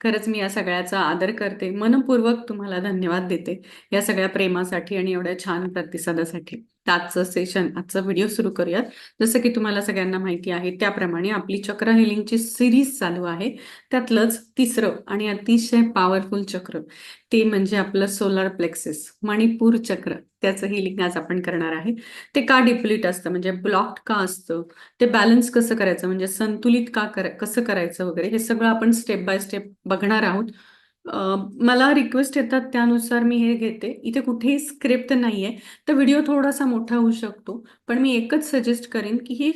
खरंच मी या सगळ्याचा आदर करते. मनपूर्वक तुम्हाला धन्यवाद देते या सगळ्या प्रेमासाठी आणि एवढ्या छान प्रतिसादासाठी. आजचं सेशन आजचा व्हिडिओ सुरू करूयात. जसं की तुम्हाला सगळ्यांना माहिती आहे त्याप्रमाणे आपली चक्र हिलिंगची सिरीज चालू आहे. त्यातलंच तिसरं आणि अतिशय पॉवरफुल चक्र. ते म्हणजे आपलं सोलार प्लेक्सेस मणिपूर चक्र. त्याचं हिलिंग आज आपण करणार आहे. ते का डिप्लीट असतं? म्हणजे ब्लॉक्ड का असतं? ते बॅलन्स कसं करायचं? म्हणजे संतुलित का कर कसं करायचं वगैरे? हे सगळं आपण स्टेप बाय स्टेप बघणार आहोत. मला रिक्वेस्ट येतात त्यानुसार मी हे घेते. इथे कुठेही स्क्रिप्ट नाहीये. तर व्हिडिओ थोडासा मोठा होऊ शकतो. पण मी एकच सजेस्ट करेन की ही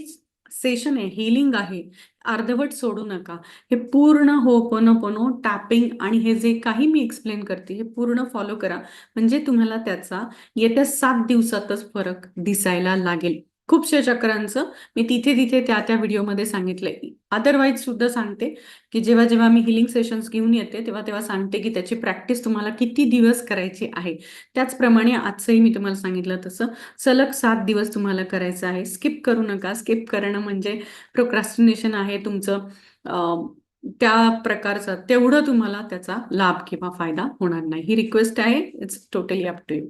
सेशन आहे हिलिंग आहे. अर्धवट सोडू नका. हे पूर्ण हो पनो पोनो टॅपिंग आणि हे जे काही मी एक्सप्लेन करते हे पूर्ण फॉलो करा. म्हणजे तुम्हाला त्याचा येत्या सात दिवसातच फरक दिसायला लागेल. खूपशा चक्रांचं मी तिथे तिथे त्या त्या व्हिडिओमध्ये सांगितलंय. अदरवाईज सुद्धा सांगते की जेव्हा जेव्हा मी हिलिंग सेशन्स घेऊन येते तेव्हा तेव्हा सांगते की त्याची प्रॅक्टिस तुम्हाला किती दिवस करायची आहे. त्याचप्रमाणे आजचंही मी तुम्हाला सांगितलं तसं सलग सात दिवस तुम्हाला करायचं आहे. स्किप करू नका. स्किप करणं म्हणजे प्रोक्रास्टिनेशन आहे तुमचं. त्या प्रकारचं तेवढं तुम्हाला त्याचा लाभ किंवा फायदा होणार नाही. ही रिक्वेस्ट आहे. It's totally up to you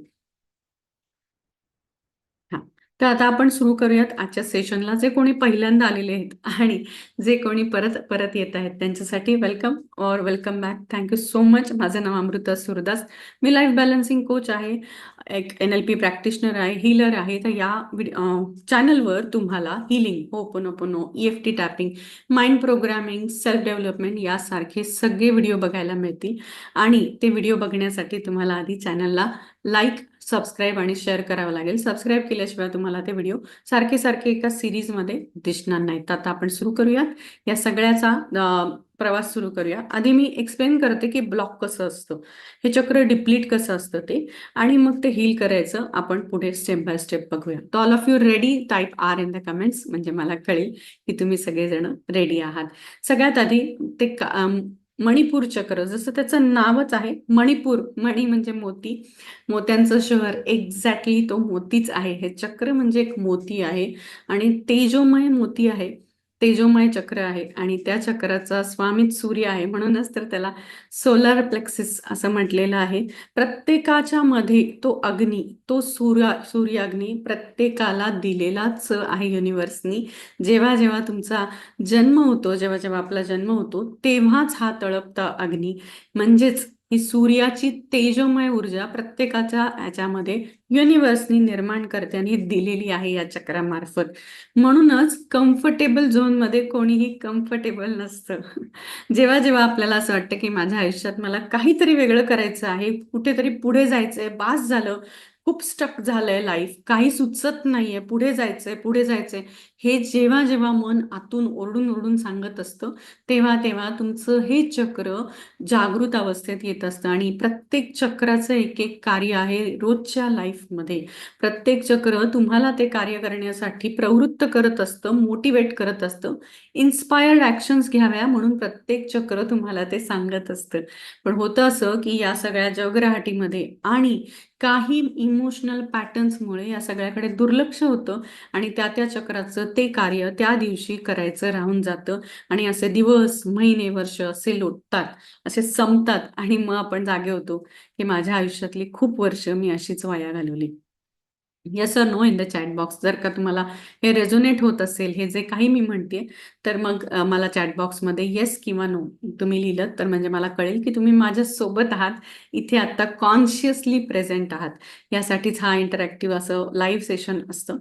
तर आता आपण सुरू करूयात आजच्या सेशनला जे कोणी पहिल्यांदा आलेले आहेत आणि जे कोणी परत परत येत आहेत त्यांच्यासाठी वेलकम और welcome back thank you so much माझं नाव अमृता सुरदास. मी लाईफ बॅलन्सिंग कोच आहे एक एन एल पी प्रॅक्टिशनर आहे हिलर आहे. तर या चॅनलवर तुम्हाला healing ओपनोपनो E F T tapping mind programming self development यासारखे सगळे व्हिडिओ बघायला मिळतील. आणि ते व्हिडिओ बघण्यासाठी तुम्हाला आधी चॅनलला लाईक सबस्क्राईब आणि शेअर करावं लागेल. सबस्क्राईब केल्याशिवाय तुम्हाला ते व्हिडिओ सारखे सारखे एका सिरीजमध्ये दिसणार नाहीत. तर आता आपण सुरू करूयात. या सगळ्याचा प्रवास सुरू करूया. आधी मी एक्सप्लेन करते की ब्लॉक कसं असतं. हे चक्र डिप्लीट कसं असतं ते. आणि मग ते हील करायचं. आपण पुढे स्टेप बाय स्टेप बघूया. तर all of you ready type R in the comments म्हणजे मला कळेल की तुम्ही सगळेजण रेडी आहात. सगळ्यात आधी ते मणिपूर चक्र. जसं त्याचं नावच आहे मणिपूर. मणी म्हणजे मोती. मोत्यांचं शहर. एक्झॅक्टली तो मोतीच आहे. हे चक्र म्हणजे एक मोती आहे. आणि तेजोमय मोती आहे. तेजोमय चक्र आहे आणि त्या चक्राचा स्वामीच सूर्य आहे. म्हणूनच तर त्याला सोलार प्लेक्सिस असं म्हटलेलं आहे. प्रत्येकाच्या मध्ये तो अग्नी तो सूर्य सूर्याग्नी प्रत्येकाला दिलेलाच आहे युनिव्हर्सनी जेव्हा जेव्हा तुमचा जन्म होतो जेव्हा जेव्हा आपला जन्म होतो तेव्हाच हा तळपता अग्नी. म्हणजेच ही सूर्याची तेजोमय ऊर्जा प्रत्येकाच्या याच्यामध्ये युनिव्हर्सनी निर्माण करते दिलेली आहे या चक्रामार्फत. म्हणूनच कम्फर्टेबल झोनमध्ये कोणीही कम्फर्टेबल नसतं. जेव्हा जेव्हा आपल्याला असं वाटतं की माझ्या आयुष्यात मला काहीतरी वेगळं करायचं आहे कुठेतरी पुढे जायचंय बास झालं खूप स्टक झालंय लाईफ काही सुचत नाहीये. पुढे जायचंय पुढे जायचंय. हे जेव्हा जेव्हा मन आतून ओरडून ओरडून सांगत असतं तेव्हा तेव्हा तुमचं हे चक्र जागृत अवस्थेत येत असतं. आणि प्रत्येक चक्राचं एक एक कार्य आहे रोजच्या लाईफमध्ये प्रत्येक चक्र तुम्हाला ते कार्य करण्यासाठी प्रवृत्त करत असतं मोटिवेट करत असतं. इन्स्पायर्ड ॲक्शन्स घ्याव्या म्हणून प्रत्येक चक्र तुम्हाला ते सांगत असतं. पण होतं असं की या सगळ्या जगराहाटीमध्ये आणि काही इमोशनल पॅटर्न्समुळे या सगळ्याकडे दुर्लक्ष होतं आणि त्या त्या चक्राचं ते कार्य त्या दिवशी करायचं राहून जातं आणि असे दिवस महिने वर्ष असे लोटतात असे संपतात आणि मग आपण जागे होतो की माझ्या आयुष्यातली खूप वर्ष मी अशीच वाया घालवली. Yes no in the chat box जर का तुम्हाला हे रेझोनेट होत असेल हे जे काही मी म्हणते तर मग मला चॅट बॉक्समध्ये येस किंवा नो तुम्ही लिहिलं तर म्हणजे मला कळेल की तुम्ही माझ्यासोबत आहात. इथे आता कॉन्शियसली प्रेझेंट आहात. यासाठीच हा इंटरॅक्टिव्ह असं लाईव्ह सेशन असतं.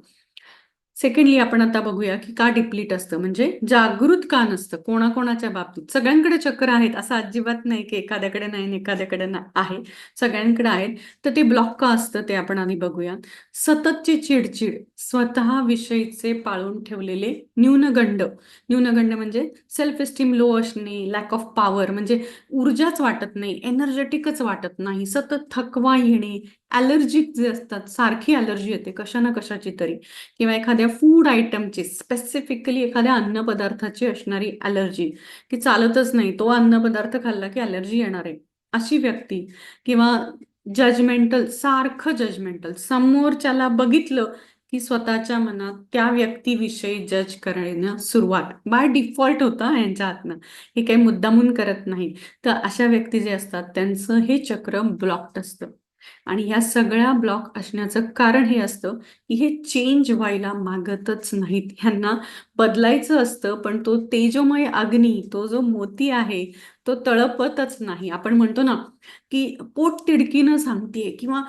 सेकंडली आपण आता बघूया की का डिप्लीट असतं. म्हणजे जागृत का नसतं? कोणाकोणाच्या बाबतीत? सगळ्यांकडे चक्र आहेत असं अजिबात नाही की एखाद्याकडे नाही एखाद्याकडे ना आहे. सगळ्यांकडे आहेत. तर ते ब्लॉक का असतं ते आपण आधी बघूया. सततची चिडचिड स्वतः विषयीचे पाळून ठेवलेले न्यूनगंड. न्यूनगंड म्हणजे सेल्फ एस्टीम लो असणे लॅक ऑफ पॉवर म्हणजे ऊर्जाच वाटत नाही एनर्जेटिकच वाटत नाही सतत थकवा येणे ॲलर्जिक जे असतात सारखी ॲलर्जी येते कशा ना कशाची तरी. किंवा एखाद्या फूड आयटमची स्पेसिफिकली एखाद्या अन्नपदार्थाची असणारी ॲलर्जी की चालतच नाही तो अन्नपदार्थ खाल्ला की ॲलर्जी येणार आहे. अशी व्यक्ती किंवा जजमेंटल सारखं जजमेंटल समोरच्याला बघितलं की की स्वतःच्या मनात त्या व्यक्तीविषयी जज करणं सुरुवात. बाय डिफॉल्ट होतं यांच्या हातनं. हे काही मुद्दामून करत नाही. तर अशा व्यक्ती जे असतात त्यांचं हे चक्र ब्लॉक्ड असतं. आणि ह्या सगळ्या ब्लॉक असण्याचं कारण हे असतं की हे चेंज व्हायला मागतच नाहीत. ह्यांना बदलायचं असतं पण तो तेजोमय अग्नी तो जो मोती आहे तो तळपतच नाही. आपण म्हणतो ना की पोट तिडकीनं सांगतेय किंवा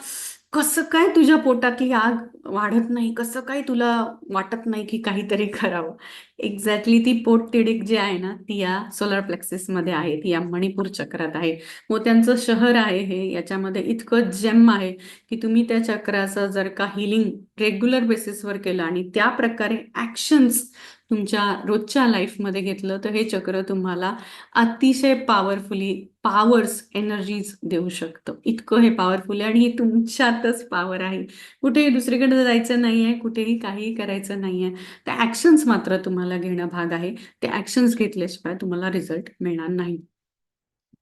कसं काय तुझ्या पोटातली आग वाढत नाही? कसं काय तुला वाटत नाही की काहीतरी करावं? एक्झॅक्टली ती पोट तिडीक जी आहे ना ती या सोलर प्लेक्सिसमध्ये आहे ती या मणिपूर चक्रात आहे. मोत्यांचं शहर आहे हे याच्यामध्ये इतकं जेम आहे की तुम्ही त्या चक्राचं जर का हिलिंग रेग्युलर बेसिसवर केलं आणि त्या प्रकारे ॲक्शन्स तुमच्या रोजच्या लाईफमध्ये घेतलं तर हे चक्र तुम्हाला अतिशय पॉवरफुली पॉवर्स एनर्जीज देऊ शकतं. इतकं हे पॉवरफुल आहे आणि हे तुमच्यातच पॉवर आहे. कुठेही दुसरीकडे जायचं नाहीये कुठेही काही करायचं नाहीये. त्या ऍक्शन्स मात्र तुम्हाला घेणं भाग आहे. ते ऍक्शन्स घेतल्याशिवाय तुम्हाला रिझल्ट मिळणार नाही.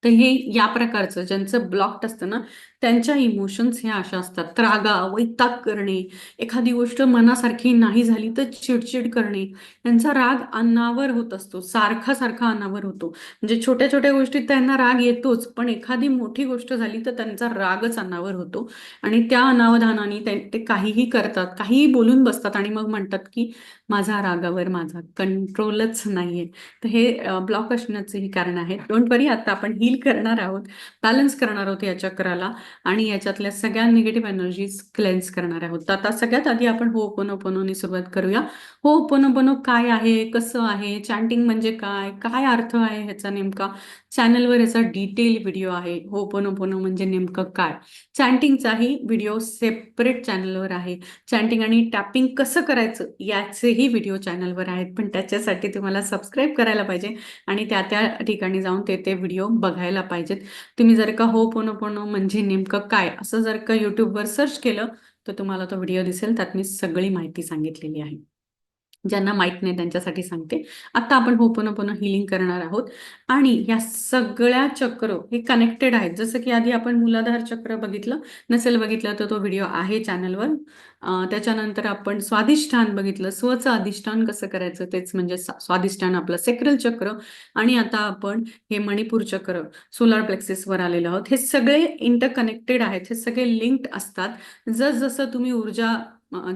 तर हे या प्रकारचं ज्यांचं ब्लॉक्ड असतं ना त्यांच्या इमोशन्स ह्या अशा असतात. त्रागा वैताग करणे एखादी गोष्ट मनासारखी नाही झाली तर चिडचिड करणे. त्यांचा राग अन्नावर होत असतो सारखा सारखा अन्नावर होतो. म्हणजे छोट्या छोट्या गोष्टीत त्यांना राग येतोच पण एखादी मोठी गोष्ट झाली तर त्यांचा रागच अन्नावर होतो. आणि त्या अनावधानाने ते काहीही करतात काहीही बोलून बसतात आणि मग म्हणतात की माझा रागावर माझा कंट्रोलच नाहीये. तर हे ब्लॉक असण्याचे हे कारण आहे. डोंट वरी आता आपण हील करणार आहोत बॅलन्स करणार आहोत या चक्राला आणि याच्यातल्या सगळ्या निगेटिव्ह एनर्जीज क्लेन्स करणार आहोत. तर आता सगळ्यात आधी आपण हो पोनो सुरुवात करूया. हो पोनो काय आहे कसं आहे चॅन्टिंग म्हणजे काय काय अर्थ आहे ह्याचा नेमका? चॅनलवर याचा डिटेल व्हिडिओ आहे. हो पोनो म्हणजे नेमकं काय? चॅन्टिंगचाही व्हिडिओ सेपरेट चॅनलवर आहे. चॅन्टिंग आणि टॅपिंग कसं करायचं याचेही व्हिडिओ चॅनलवर आहेत. पण त्याच्यासाठी तुम्हाला सबस्क्राईब करायला पाहिजे आणि त्या त्या ठिकाणी जाऊन ते ते व्हिडिओ बघायला पाहिजेत. तुम्ही जर का हो पोनो पोनो म्हणजे नेमकं काय असं जर का युट्यूबवर सर्च केलं तर तुम्हाला तो व्हिडिओ दिसेल. त्यात मी सगळी माहिती सांगितलेली आहे. ज्यांना माहीत नाही त्यांच्यासाठी सांगते. आता आपण होपनोपनो हिलिंग करणार आहोत. आणि या सगळ्या चक्र हे कनेक्टेड आहेत. जसं की आधी आपण मुलाधार चक्र बघितलं नसेल बघितलं तर तो व्हिडिओ आहे चॅनलवर त्याच्यानंतर आपण स्वाधिष्ठान बघितलं. स्वचं अधिष्ठान कसं करायचं? तेच म्हणजे स्वाधिष्ठान आपलं सेक्रल चक्र. आणि आता आपण हे मणिपूर चक्र सोलार प्लेक्सिसवर आलेलो आहोत. हे सगळे इंटरकनेक्टेड आहेत. हे सगळे लिंक्ड असतात. जसजसं तुम्ही ऊर्जा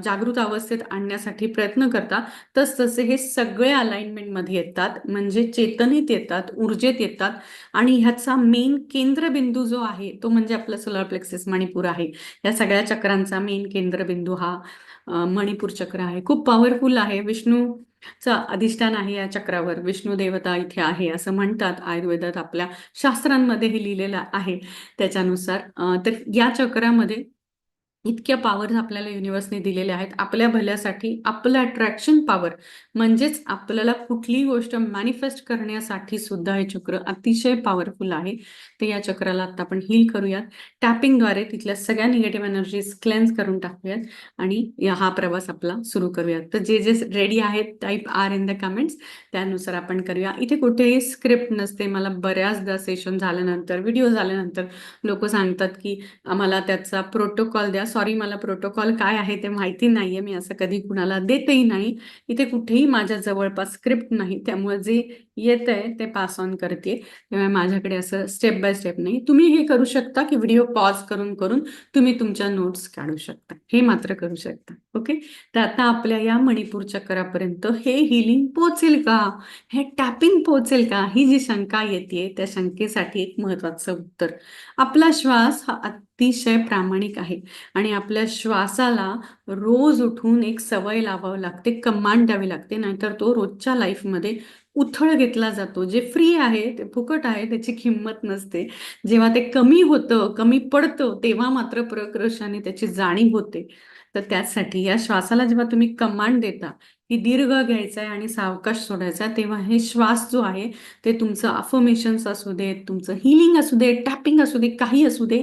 जागृत अवस्थेत आणण्यासाठी प्रयत्न करता तस तसे हे सगळे अलाइनमेंटमध्ये येतात. म्हणजे चेतनेत येतात ऊर्जेत येतात. आणि ह्याचा मेन केंद्रबिंदू जो आहे तो म्हणजे आपला सोलर प्लेक्सिस मणिपूर आहे. या सगळ्या चक्रांचा मेन केंद्रबिंदू हा मणिपूर चक्र आहे. खूप पॉवरफुल आहे. विष्णू चा अधिष्ठान आहे या चक्रावर. विष्णू देवता इथे आहे असं म्हणतात. आयुर्वेदात आपल्या शास्त्रांमध्ये हे लिहिलेलं आहे त्याच्यानुसार. तर या चक्रामध्ये इतक्या पॉवर्स आपल्याला युनिव्हर्सने दिलेल्या आहेत. आपल्या भल्यासाठी आपलं अट्रॅक्शन पॉवर म्हणजेच आपल्याला कुठलीही गोष्ट मॅनिफेस्ट करण्यासाठी सुद्धा हे चक्र अतिशय पॉवरफुल आहे. तर या चक्राला आता आपण हील करूयात. टॅपिंगद्वारे तिथल्या सगळ्या निगेटिव्ह एनर्जीज क्लेन्स करून टाकूयात. आणि हा प्रवास आपला सुरू करूयात. तर जे जे रेडी आहेत type R in the comments त्यानुसार आपण करूया. इथे कुठेही स्क्रिप्ट नसते. मला बऱ्याचदा सेशन झाल्यानंतर व्हिडिओ झाल्यानंतर लोक सांगतात की आम्हाला त्याचा प्रोटोकॉल द्या. सॉरी मला प्रोटोकॉल काय आहे ते माहिती नाहीये. मी असं कधी कुणाला देतही नाही. इथे कुठेही माझ्या जवळपास स्क्रिप्ट नाही. त्यामुळे जे येत आहे ते पास ऑन करते त्यामुळे माझ्याकडे असं स्टेप बाय स्टेप नाही. तुम्ही हे करू शकता की व्हिडिओ पॉज करून करून तुम्ही तुमच्या नोट्स काढू शकता. हे मात्र करू शकता. ओके तर आता आपल्या या मणिपूर चक्रापर्यंत हे हिलिंग पोचेल का? हे टॅपिंग पोचेल का? ही जी शंका येते त्या शंकेसाठी एक महत्वाचं उत्तर. आपला श्वास हा अतिशय प्रामाणिक आहे. आणि आपल्या श्वासाला रोज उठून एक सवय लावावं लागते कमांड द्यावी लागते नाहीतर तो रोजच्या लाईफमध्ये उथळ घेतला जातो. जे फ्री आहे ते फुकट आहे त्याची किंमत नसते. जेव्हा ते कमी होतं कमी पडतं तेव्हा मात्र प्रकर्षाने त्याची जाणीव होते. तर त्यासाठी या श्वासाला जेव्हा तुम्ही कमांड देता की दीर्घ घ्यायचा आहे आणि सावकाश सोडायचा तेव्हा हे श्वास जो आहे ते तुमचं अफर्मेशन्स असू दे तुमचं हिलिंग असू दे टॅपिंग असू दे काही असू दे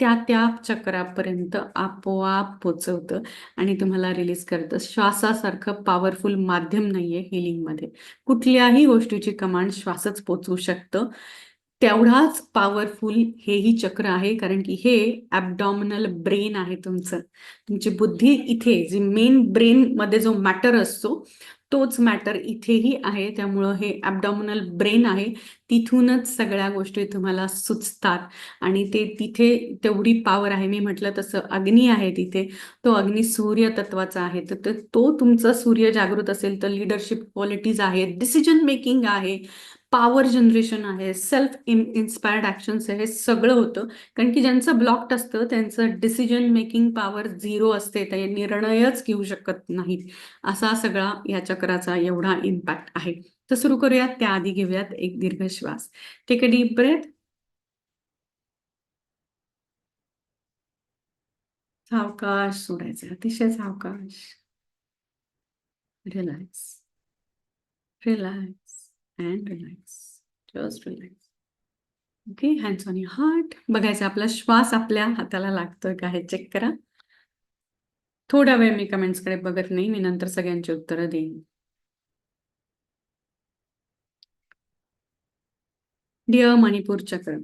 त्या त्या चक्रापर्यंत आपोआप पोचवतं आणि तुम्हाला रिलीज करतं. श्वासासारखं पॉवरफुल माध्यम नाहीये हिलिंगमध्ये कुठल्याही गोष्टीची कमांड श्वासच पोचवू शकतं. तेवढाच पॉवरफुल हेही चक्र आहे कारण की हे ॲबडॉमिनल ब्रेन आहे तुमचं. तुमची बुद्धी इथे जी मेन ब्रेनमध्ये जो मॅटर असतो तोच मॅटर इथेही आहे. त्यामुळं हे ॲबडॉमिनल ब्रेन आहे. तिथूनच सगळ्या गोष्टी तुम्हाला सुचतात. आणि ते तिथे तेवढी पॉवर आहे. मी म्हटलं तसं अग्नी आहे तिथे. तो अग्नी सूर्य तत्वाचा आहे. तर तो तुमचा सूर्य जागृत असेल तर लिडरशिप क्वालिटीज आहेत. डिसिजन मेकिंग आहे. पॉवर जनरेशन आहे सेल्फ इन्स्पायर्ड ॲक्शन्स आहे हे सगळं होतं. कारण की ज्यांचं ब्लॉक्ड असतं त्यांचं डिसिजन मेकिंग पॉवर झिरो असते. ते निर्णयच घेऊ शकत नाहीत. असा सगळा या चक्राचा एवढा इम्पॅक्ट आहे. तर सुरू करूयात. त्याआधी घेऊयात एक दीर्घ श्वास. टेक अ डीप ब्रेथ सावकाश. सोडायचं. अतिशय सावकाश. Relax relax and relax just relax okay hands on your heart बघायचं आपला श्वास आपल्या हाताला लागतोय का हे चेक करा. थोडा वेळ मी कमेंट्सकडे बघत नाही मी नंतर सगळ्यांची उत्तरं देईन. डिअर मणिपूर चक्र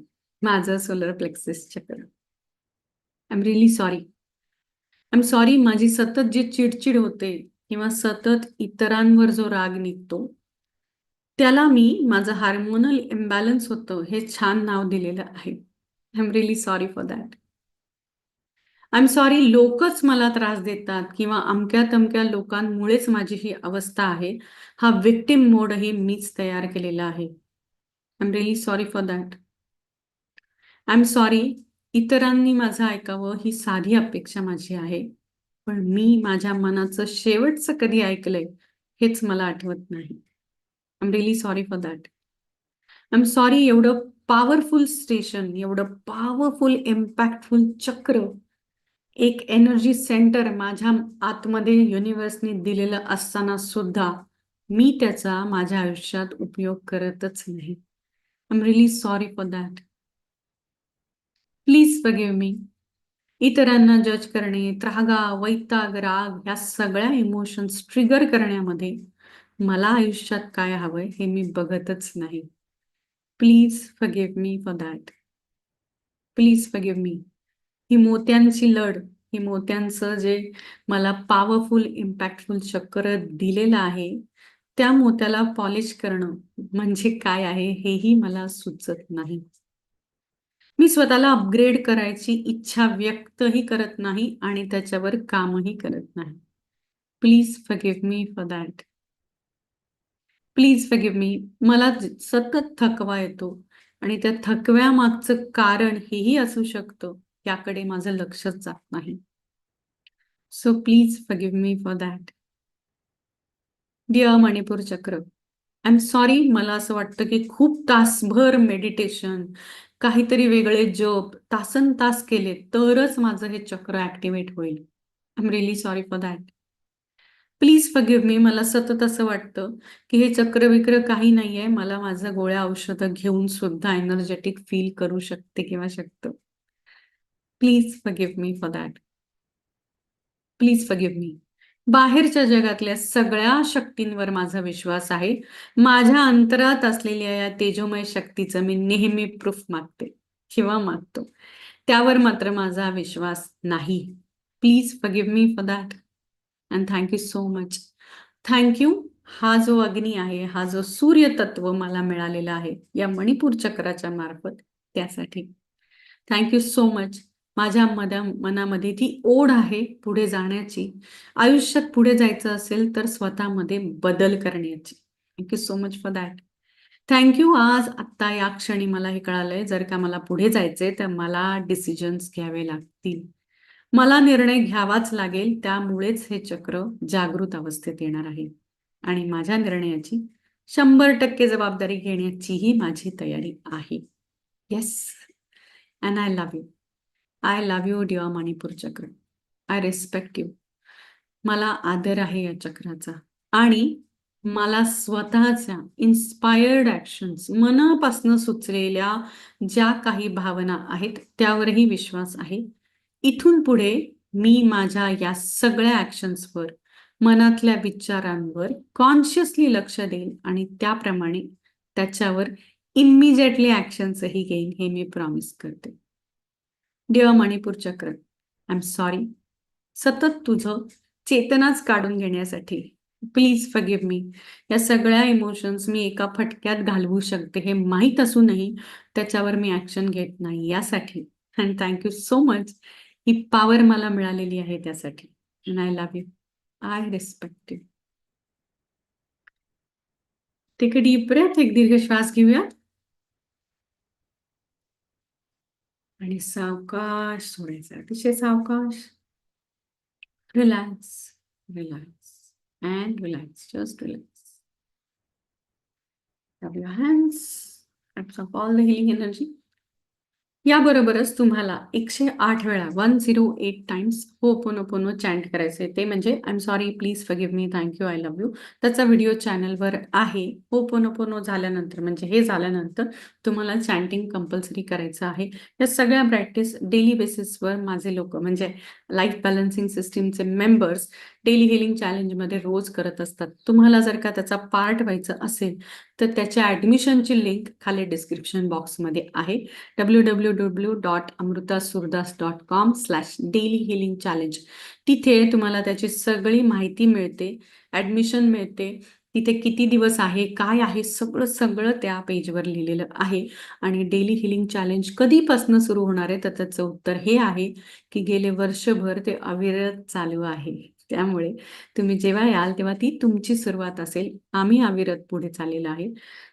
माझं solar plexus chakra I am really sorry I am sorry माझी सतत जी चिडचिड होते किंवा सतत इतरांवर जो राग निघतो त्याला मी माझं हार्मोनल इम्बॅलन्स होतं हे छान नाव दिलेलं आहे. I am really sorry for that I am sorry लोकच मला त्रास देतात किंवा अमक्या तमक्या लोकांमुळेच माझी ही अवस्था आहे. हा विक्टिम मोडही मीच तयार केलेला आहे. I am really sorry for that I am sorry इतरांनी माझं ऐकावं ही साधी अपेक्षा माझी आहे. पण मी माझ्या मनाचं शेवटचं कधी ऐकलंय हेच मला आठवत नाही. Am really sorry for that I am sorry एवढं पॉवरफुल स्टेशन एवढं पॉवरफुल इम्पॅक्टफुल चक्र एक एनर्जी सेंटर माझ्या आतमध्ये युनिव्हर्सने दिलेलं असताना सुद्धा मी त्याचा माझ्या आयुष्यात उपयोग करतच नाही. I am really sorry for that please forgive me इतरांना जज करणे त्रागा वैताग राग ह्या सगळ्या इमोशन्स ट्रिगर करण्यामध्ये मला आयुष्यात काय हवंय हे मी बघतच नाही. Please forgive me for that please forgive me ही मोत्यांची लढ ही मोत्यांचं जे मला पॉवरफुल इम्पॅक्टफुल चक्र दिलेलं आहे त्या मोत्याला पॉलिश करणं म्हणजे काय आहे हेही मला सुचत नाही. मी स्वतःला अपग्रेड करायची इच्छा व्यक्तही करत नाही आणि त्याच्यावर कामही करत नाही. Please forgive me for that please forgive me मला सतत थकवा येतो. आणि त्या थकव्यामागचं कारण हेही असू शकतं याकडे माझं लक्षच जात नाही. So please forgive me for that dear Manipur चक्र आय एम सॉरी मला असं वाटतं की खूप तासभर मेडिटेशन काहीतरी वेगळे जप तासन तास केले तरच माझं हे चक्र ऍक्टिव्हेट होईल. I am really sorry for that please forgive me मला सतत असं वाटतं की हे चक्र विक्र काही नाहीये. मला माझं गोळ्या औषधं घेऊन सुद्धा एनर्जेटिक फील करू शकते किंवा शकतं. Please forgive me for that please forgive me बाहेरच्या जगातल्या सगळ्या शक्तींवर माझा विश्वास आहे. माझ्या अंतरात असलेल्या या तेजोमय शक्तीचं मी नेहमी प्रूफ मागते किंवा मागतो. त्यावर मात्र माझा विश्वास नाही. Please forgive me for that and thank you so much thank you हा जो अग्नी आहे हा जो सूर्य तत्व मला मिळालेला आहे या मणिपूर चक्राच्या मार्फत त्यासाठी. थँक्यू सो मच माझ्या मदा मनामध्ये ती ओढ आहे पुढे जाण्याची. आयुष्यात पुढे जायचं असेल तर स्वतःमध्ये बदल करण्याची. Thank you so much for that thank you आज आत्ता या क्षणी मला हे कळालंय. जर का मला पुढे जायचंय तर मला डिसिजन्स घ्यावे लागतील. मला निर्णय घ्यावाच लागेल त्यामुळेच हे चक्र जागृत अवस्थेत येणार आहे. आणि माझ्या निर्णयाची शंभर टक्के जबाबदारी घेण्याचीही माझी तयारी आहे. Yes and I love you I love you diva Manipur चक्र. आय रिस्पेक्ट यू मला आदर आहे या चक्राचा. आणि मला स्वतःच्या इन्स्पायर्ड ॲक्शन्स मनापासनं सुचलेल्या ज्या काही भावना आहेत त्यावरही विश्वास आहे. इथून पुढे मी माझ्या या सगळ्या ॲक्शन्सवर मनातल्या विचारांवर कॉन्शियसली लक्ष देईल आणि त्याप्रमाणे त्याच्यावर इमिजिएटली ऍक्शन्सही घेईन हे मी प्रॉमिस करते. देवा मणिपूर चक्र आय एम सॉरी सतत तुझं चेतनाच काढून घेण्यासाठी प्लीज फगिव मी या सगळ्या इमोशन्स मी एका फटक्यात घालवू शकते हे माहीत असूनही त्याच्यावर मी ऍक्शन घेत नाही यासाठी. And thank you so much he power मला मिळालेली आहे त्यासाठी. And I love you I respect you take deep breath एक दीर्घ श्वास घेऊया. आणि सावकाश सोडायचा. अतिशय सावकाश. Relax relax and relax just relax Rub your hands, absorb all the healing energy. याबरोबरच तुम्हाला एकशे आठ वेळा वन झिरो एट टाइम्स हो पोनो पोनो चॅन्ट करायचे ते म्हणजे I am sorry please forgive me thank you I love you त्याचा व्हिडिओ चॅनलवर आहे. हो पोनो पोनो झाल्यानंतर म्हणजे हे झाल्यानंतर तुम्हाला चॅन्टिंग कंपल्सरी करायचं आहे. या सगळ्या प्रॅक्टिस डेली बेसिसवर माझे लोक म्हणजे लाईफ बॅलन्सिंग सिस्टीमचे मेंबर्स डेली हिलिंग चॅलेंजमध्ये रोज करत असतात. तुम्हाला जर का त्याचा पार्ट व्हायचं असेल तर त्याच्या ॲडमिशनची लिंक खाली डिस्क्रिप्शन बॉक्समध्ये आहे. W W W dot Amrita Surdas dot com slash daily healing challenge तिथे तुम्हाला त्याची सगळी माहिती मिळते ॲडमिशन मिळते. तिथे किती दिवस आहे काय आहे सगळं सगळं त्या पेजवर लिहिलेलं आहे. आणि डेली हिलिंग चॅलेंज कधीपासून सुरू होणार आहे तर त्याचं उत्तर हे आहे की गेले वर्षभर ते अविरत चालू आहे. त्यामुळे तुम्ही जेव्हा याल तेव्हा ती तुमची सुरुवात असेल. आम्ही अविरत पुढे चाललेलं आहे.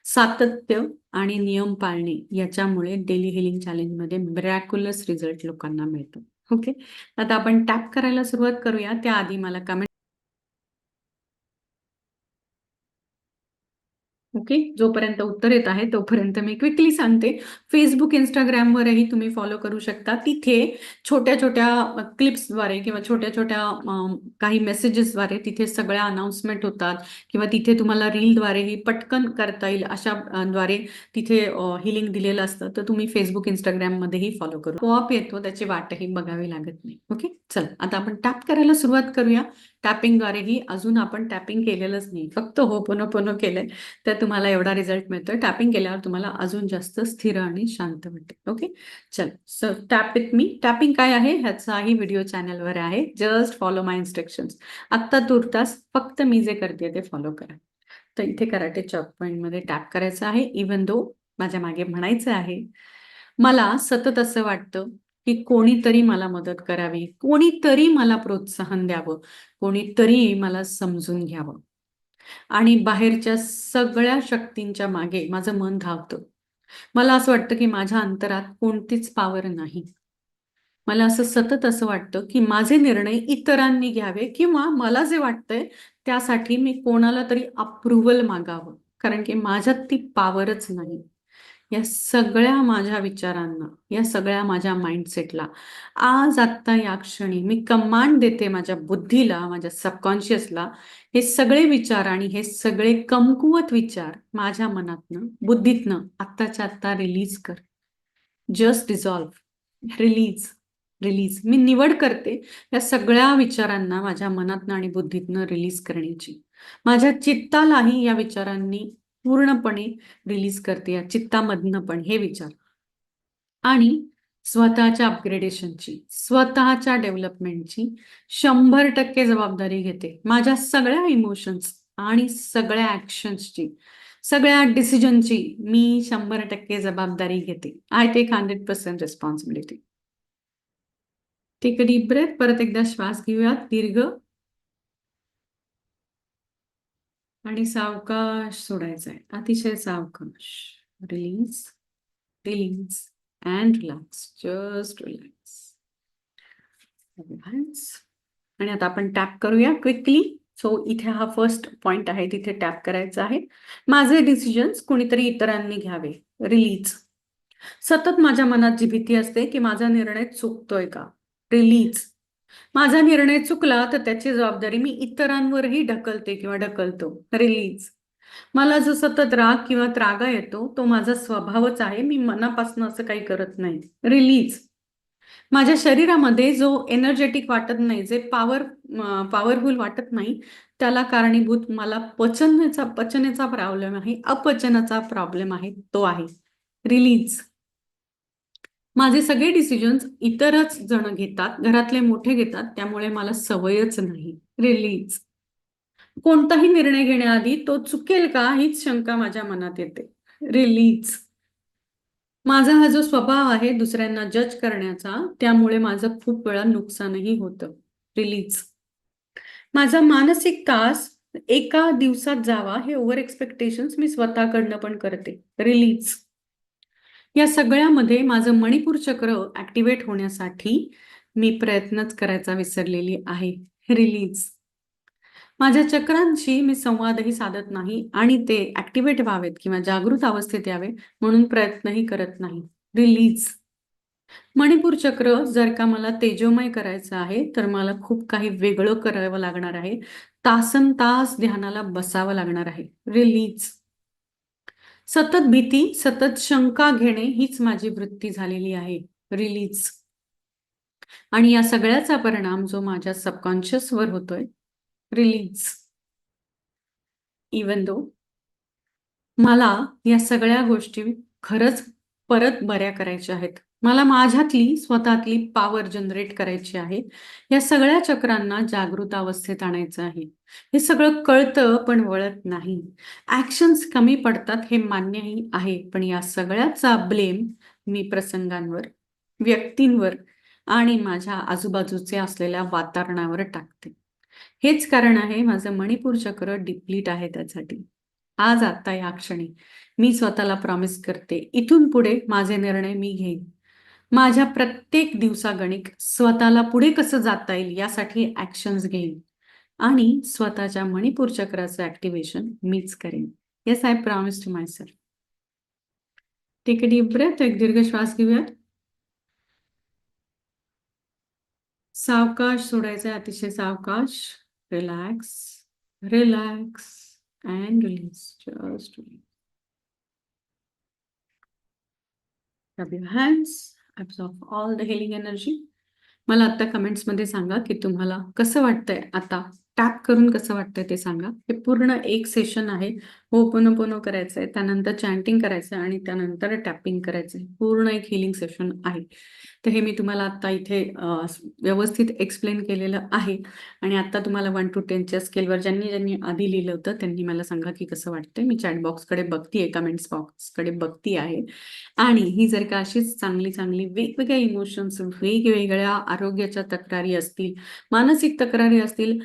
सातत्य आणि नियम पाळणे याच्यामुळे डेली हिलिंग चॅलेंजमध्ये ब्रॅक्युलस रिझल्ट लोकांना मिळतो. ओके आता आपण टॅप करायला सुरुवात करूया. त्याआधी मला कमेंट ओके? जोपर्यंत उत्तर येत आहे तोपर्यंत मी क्विकली सांगते. फेसबुक इंस्टाग्रामवरही तुम्ही फॉलो करू शकता. तिथे छोट्या छोट्या क्लिप्सद्वारे किंवा छोट्या छोट्या काही मेसेजेसद्वारे तिथे सगळ्या अनाउन्समेंट होतात किंवा तिथे तुम्हाला रीलद्वारेही पटकन करता येईल अशा द्वारे तिथे हिलिंग दिलेलं असतं. तर तुम्ही फेसबुक इंस्टाग्राममध्येही फॉलो करू. कोऑप येतो त्याची वाटही बघावी लागत नाही. ओके? चल आता आपण टॅप करायला सुरुवात करूया. टॅपिंगद्वारेही अजून आपण टॅपिंग केलेलंच नाही. फक्त हो पुनो पुन केलंय. तर तुम्हाला एवढा रिझल्ट मिळतोय. टॅपिंग केल्यावर तुम्हाला अजून जास्त स्थिर आणि शांत वाटते ओके? चल. सो टॅप इथ मी टॅपिंग काय आहे? ह्याचाही व्हिडिओ चॅनलवर आहे. जस्ट फॉलो माय इन्स्ट्रक्शन्स आत्ता तुर्तास फक्त मी जे करते ते फॉलो करा. तर इथे कराटे चॉक पॉईंटमध्ये टॅप करायचं आहे. इवन दो माझ्या मागे म्हणायचं आहे. मला सतत असं वाटतं की कोणीतरी मला मदत करावी कोणीतरी मला प्रोत्साहन द्यावं कोणीतरी मला समजून घ्यावं. आणि बाहेरच्या सगळ्या शक्तींच्या मागे माझं मन धावतं. मला असं वाटतं की माझ्या अंतरात कोणतीच पावर नाही. मला असं सतत असं वाटतं की माझे निर्णय इतरांनी घ्यावे किंवा मला जे वाटतंय त्यासाठी मी कोणाला तरी अप्रुव्हल मागावं. कारण की माझ्यात ती पावरच नाही. या सगळ्या माझ्या विचारांना या सगळ्या माझ्या माइंडसेटला आज आत्ता या क्षणी मी कमांड देते माझ्या बुद्धीला माझ्या सबकॉन्शियसला हे सगळे विचार आणि हे सगळे कमकुवत विचार माझ्या मनातनं बुद्धीतनं आत्ताच्या आत्ता रिलीज कर. जस्ट डिझॉल्व्ह रिलीज रिलीज मी निवड करते या सगळ्या विचारांना माझ्या मनातनं आणि बुद्धीतनं रिलीज करण्याची. माझ्या चित्तालाही या विचारांनी पूर्णपणे रिलीज करते या चित्तामधनं पण हे विचार. आणि स्वतःच्या अपग्रेडेशनची स्वतःच्या डेव्हलपमेंटची शंभर टक्के जबाबदारी घेते. माझ्या सगळ्या इमोशन्स आणि सगळ्या ऍक्शन्सची सगळ्या डिसिजनची मी शंभर टक्के जबाबदारी घेते. I take hundred percent responsibility take deep breath परत एकदा श्वास घेऊयात. दीर्घ आणि सावकाश सोडायचं आहे अतिशय सावकाश. Release release and relax just relax आणि आता आपण टॅप करूया क्विकली सो इथे हा फर्स्ट पॉइंट आहे तिथे टॅप करायचा आहे. माझे डिसिजन्स कोणीतरी इतरांनी घ्यावे. रिलीज सतत माझ्या मनात जी भीती असते की माझा निर्णय चुकतोय का? रिलीज माझा निर्णय चुकला तर त्याची जबाबदारी मी इतरांवरही ढकलते किंवा ढकलतो. रिलीज मला जो सतत राग किंवा त्रागा येतो तो माझा स्वभावच आहे. मी मनापासून असं काही करत नाही. रिलीज माझ्या शरीरामध्ये जो एनर्जेटिक वाटत नाही जे पॉवर पॉवरफुल वाटत नाही त्याला कारणीभूत मला पचनाचा पचनेचा प्रॉब्लेम आहे अपचनाचा प्रॉब्लेम आहे तो आहे. रिलीज माझे सगळे डिसिजन्स इतरच जण घेतात घरातले मोठे घेतात त्यामुळे मला सवयच नाही रिलीज कोणताही निर्णय घेण्याआधी तो चुकेल का हीच शंका माझ्या मनात येते. रिलीज माझा हा जो स्वभाव आहे दुसऱ्यांना जज करण्याचा त्यामुळे माझं खूप वेळा नुकसानही होतं. रिलीज माझा मानसिक तास एका दिवसात जावा हे ओव्हर एक्सपेक्टेशन्स मी स्वतःकडनं पण करते. रिलीज या सगळ्यामध्ये माझं मणिपूर चक्र ऍक्टिव्हेट होण्यासाठी मी प्रयत्नच करायचा विसरलेली आहे. रिलीज माझ्या चक्रांशी मी संवादही साधत नाही आणि ते ऍक्टिव्हेट व्हावेत किंवा जागृत अवस्थेत यावे म्हणून प्रयत्नही करत नाही. रिलीज मणिपूर चक्र जर का मला तेजोमय करायचं आहे तर मला खूप काही वेगळं करावं लागणार आहे. तासन तास ध्यानाला बसावं लागणार आहे. रिलीज सतत भीती सतत शंका घेणे हीच माझी वृत्ती झालेली आहे. रिलीज आणि या सगळ्याचा परिणाम जो माझ्या सबकॉन्शियस वर होतोय रिलीज इवन दो मला या सगळ्या गोष्टी खरंच परत बऱ्या करायच्या आहेत. मला माझ्यातली स्वतःतली पॉवर जनरेट करायची आहे. या सगळ्या चक्रांना जागृत अवस्थेत आणायचं आहे. हे सगळं कळतं पण वळत नाही. ऍक्शन्स कमी पडतात हे मान्यही आहे पण या सगळ्याचा ब्लेम मी प्रसंगांवर व्यक्तींवर आणि माझ्या आजूबाजूचे असलेल्या वातावरणावर टाकते. हेच कारण आहे माझं मणिपूर चक्र डिप्लीट आहे त्यासाठी. आज आता या क्षणी मी स्वतःला प्रॉमिस करते इथून पुढे माझे निर्णय मी घेईन. माझ्या प्रत्येक दिवसागणिक स्वतःला पुढे कसं जाता येईल यासाठी ऍक्शन्स घेईन. आणि स्वतःच्या मणिपूर चक्राचं ऍक्टिव्हेशन मीच करेन. Yes I promise to myself take a deep breath एक दीर्घ श्वास घेऊयात. सावकाश सोडायचा अतिशय सावकाश. Relax relax and release just Rub your hands, absorb all the healing energy मला आता कमेंट्समध्ये सांगा की तुम्हाला कसं वाटतंय आता? टॅप करून कसं वाटतंय ते सांगा. हे पूर्ण एक सेशन आहे. हो पोनो पोनो करायचंय. त्यानंतर चॅन्टिंग करायचं आणि त्यानंतर टॅपिंग करायचंय. पूर्ण एक हिलिंग सेशन आहे. तर हे मी तुम्हाला आता इथे व्यवस्थित एक्सप्लेन केलेलं आहे. आणि आता तुम्हाला वन टू टेनच्या स्केलवर ज्यांनी ज्यांनी आधी लिहिलं होतं त्यांनी मला सांगा की कसं वाटतंय. मी चॅट बॉक्सकडे बघतीये कमेंट्स बॉक्सकडे बघती आहे. आणि ही जर का अशीच चांगली चांगली वेगवेगळ्या इमोशन्स वेगवेगळ्या आरोग्याच्या तक्रारी असतील मानसिक तक्रारी असतील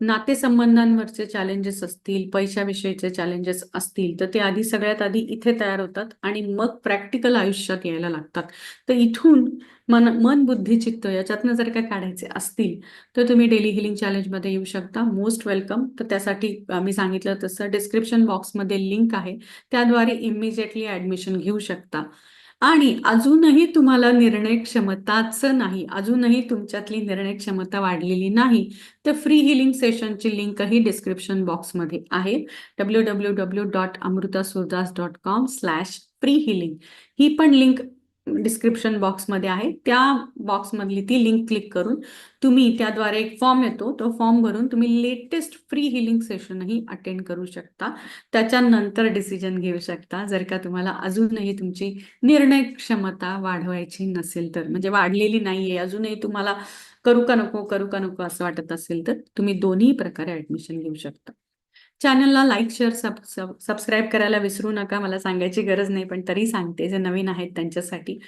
नातेसंबंधांवरचे चॅलेंजेस असतील पैशाविषयीचे चॅलेंजेस असतील तर ते आधी सगळ्यात आधी इथे तयार होतात आणि मग प्रॅक्टिकल आयुष्यात यायला लागतात. तर इथून मन मन बुद्धी चित्त याच्यातनं जर काय काढायचे असतील तर तुम्ही डेली हिलिंग चॅलेंजमध्ये येऊ शकता. मोस्ट वेलकम तर त्यासाठी मी सांगितलं तसं डिस्क्रिप्शन बॉक्समध्ये लिंक आहे. त्याद्वारे इमिजिएटली ऍडमिशन घेऊ शकता. आणि अजूनही तुम्हाला निर्णय क्षमताच नाही अजूनही तुमच्यातली निर्णय क्षमता वाढलेली नाही तर फ्री हिलिंग सेशनची लिंकही डिस्क्रिप्शन बॉक्समध्ये आहे. W W W dot Amrita Surdas dot com slash free healing ही पण लिंक डिस्क्रिप्शन बॉक्समध्ये आहे. त्या बॉक्समधली ती लिंक क्लिक करून तुम्ही त्याद्वारे एक फॉर्म येतो. तो फॉर्म भरून तुम्ही लेटेस्ट फ्री हिलिंग सेशनही अटेंड करू शकता. त्याच्यानंतर डिसिजन घेऊ शकता. जर का तुम्हाला अजूनही तुमची निर्णय क्षमता वाढवायची नसेल तर म्हणजे वाढलेली नाहीये अजूनही तुम्हाला करू का नको करू का नको असं वाटत असेल तर तुम्ही दोन्ही प्रकारे ऍडमिशन घेऊ शकता. चॅनलला लाईक शेअर सब सबस्क्राईब करायला विसरू नका. मला सांगायची गरज नाही पण तरी सांगते. जे नवीन आहेत त्यांच्यासाठी.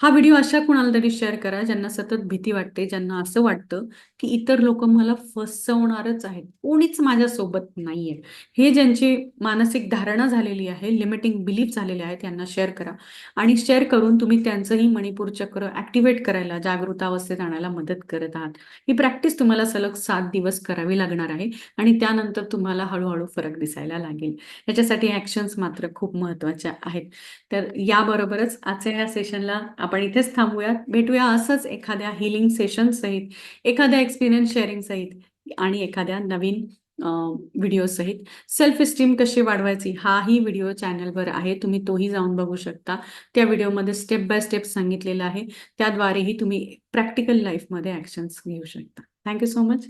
हा व्हिडिओ अशा कुणाला तरी शेअर करा ज्यांना सतत भीती वाटते ज्यांना असं वाटतं की इतर लोक मला फसवणारच आहेत. कोणीच माझ्या सोबत नाहीये. हे ज्यांची मानसिक धारणा झालेली आहे लिमिटिंग बिलीफ झालेले आहेत त्यांना शेअर करा. आणि शेअर करून तुम्ही त्यांचंही मणिपूर चक्र ऍक्टिव्हेट करायला जागृत अवस्थेत आणायला मदत करत आहात. ही प्रॅक्टिस तुम्हाला सलग सात दिवस करावी लागणार आहे आणि त्यानंतर तुम्हाला हळूहळू फरक दिसायला लागेल. याच्यासाठी ऍक्शन्स मात्र खूप महत्त्वाच्या आहेत. तर याबरोबरच आजच्या ह्या सेशनला आपण इथेच थांबूयात. भेटूया असंच एखाद्या हिलिंग सेशन सहित. एखाद्या एक्सपिरियन्स शेअरिंग सहित आणि एखाद्या नवीन व्हिडिओ सहित. सेल्फ इस्टीम कशी वाढवायची? हाही व्हिडिओ चॅनलवर आहे. तुम्ही तोही जाऊन बघू शकता. त्या व्हिडिओमध्ये स्टेप बाय स्टेप सांगितलेलं आहे. त्याद्वारेही तुम्ही प्रॅक्टिकल लाईफमध्ये ऍक्शन्स घेऊ शकता. Thank you so much